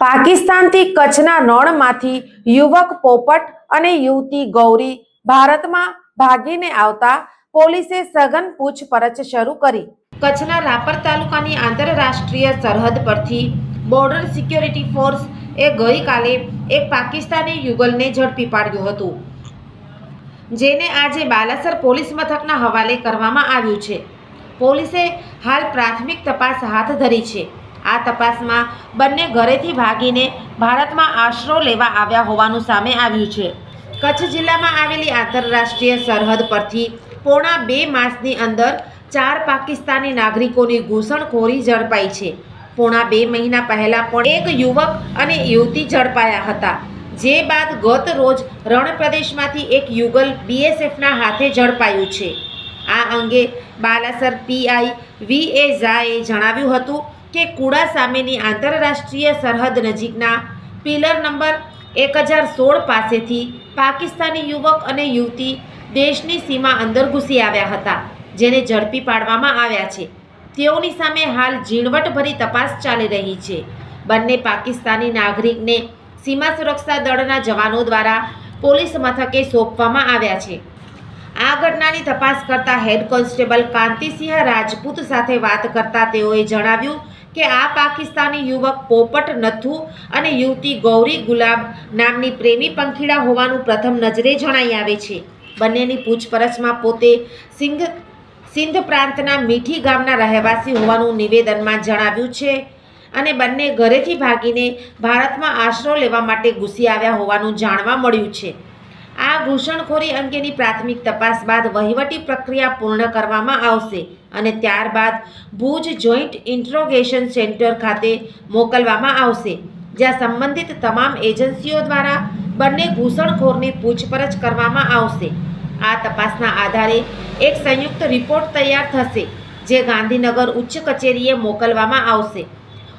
પાકિસ્તાનથી કચ્છના રણમાંથી યુવક પોપટ અને યુવતી ગૌરી ભારતમાં ભાગીને આવતા પોલીસે સઘન પૂછપરછ શરૂ કરી. કચ્છના રાપર તાલુકાની આંતરરાષ્ટ્રીય સરહદ પરથી બોર્ડર સિક્યોરિટી ફોર્સ એ ગઈકાલે એક પાકિસ્તાની યુગલને ઝડપી પાડ્યું હતું, જેને આજે બાલાસર પોલીસ મથકના હવાલે કરવામાં આવ્યું છે. પોલીસે હાલ પ્રાથમિક તપાસ હાથ ધરી છે. આ તપાસમાં બંને ઘરેથી ભાગીને ભારતમાં આશરો લેવા આવ્યા હોવાનું સામે આવ્યું છે. કચ્છ જિલ્લામાં આવેલી આંતરરાષ્ટ્રીય સરહદ પરથી પોણા બે માસની અંદર ચાર પાકિસ્તાની નાગરિકોની ઘૂસણખોરી ઝડપાઈ છે. પોણા બે મહિના પહેલા પણ એક યુવક અને યુવતી ઝડપાયા હતા, જે બાદ ગત રોજ રણ પ્રદેશમાંથી એક યુગલ બીએસએફના હાથે ઝડપાયું છે. આ અંગે બાલાસર પીઆઈ વી એ ઝાએ જણાવ્યું હતું કે કુડા સામેની આંતરરાષ્ટ્રીય સરહદ નજીકના પિલર નંબર એક હજાર સોળ પાસેથી પાકિસ્તાની યુવક અને યુવતી દેશની સીમા અંદર ઘૂસી આવ્યા હતા, જેને ઝડપી પાડવામાં આવ્યા છે. તેઓની સામે હાલ ઝીણવટભરી તપાસ ચાલી રહી છે. બંને પાકિસ્તાની નાગરિકને સીમા સુરક્ષા દળના જવાનો દ્વારા પોલીસ મથકે સોંપવામાં આવ્યા છે. આ ઘટનાની તપાસ કરતા હેડ કોન્સ્ટેબલ કાંતિસિંહ રાજપૂત સાથે વાત કરતા તેઓએ જણાવ્યું કે આ પાકિસ્તાની યુવક પોપટ નથુ અને યુવતી ગૌરી ગુલાબ નામની પ્રેમી પંખીડા હોવાનું પ્રથમ નજરે જણાઈ આવે છે. બંનેની પૂછપરછમાં પોતે સિંધ સિંધ પ્રાંતના મીઠી ગામના રહેવાસી હોવાનું નિવેદનમાં જણાવ્યું છે અને બંને ઘરેથી ભાગીને ભારતમાં આશરો લેવા માટે ઘૂસી આવ્યા હોવાનું જાણવા મળ્યું છે. આ ઘૂસણખોરી અંગેની પ્રાથમિક તપાસ બાદ વહીવટી પ્રક્રિયા પૂર્ણ કરવામાં આવશે અને ત્યારબાદ ભુજ જોઈન્ટ ઇન્ટ્રોગેશન સેન્ટર ખાતે મોકલવામાં આવશે, જ્યાં સંબંધિત તમામ એજન્સીઓ દ્વારા બંને ઘૂસણખોરની પૂછપરછ કરવામાં આવશે. આ તપાસના આધારે એક સંયુક્ત રિપોર્ટ તૈયાર થશે, જે ગાંધીનગર ઉચ્ચ કચેરીએ મોકલવામાં આવશે.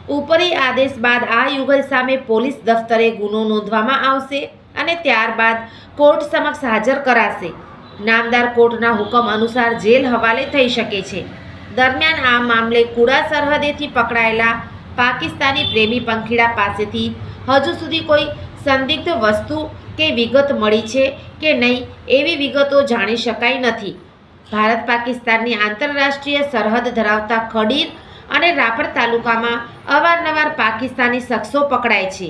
ઉપરી આદેશ બાદ આ યુગલ સામે પોલીસ દફતરે ગુનો નોંધવામાં આવશે. અને ત્યારબાદ કોર્ટ સમક્ષ હાજર કરાશે. નામદાર કોર્ટના હુકમ અનુસાર જેલ હવાલે થઈ શકે છે. દરમિયાન આ મામલે કુડા સરહદેથી પકડાયેલા પાકિસ્તાની પ્રેમી પંખીડા પાસેથી હજુ સુધી કોઈ સંદિગ્ધ વસ્તુ કે વિગત મળી છે કે નહીં એવી વિગતો જાણી શકાઈ નથી. ભારત પાકિસ્તાનની આંતરરાષ્ટ્રીય સરહદ ધરાવતા ખડીર અને રાપર તાલુકામાં અવારનવાર પાકિસ્તાની શખ્સો પકડાય છે.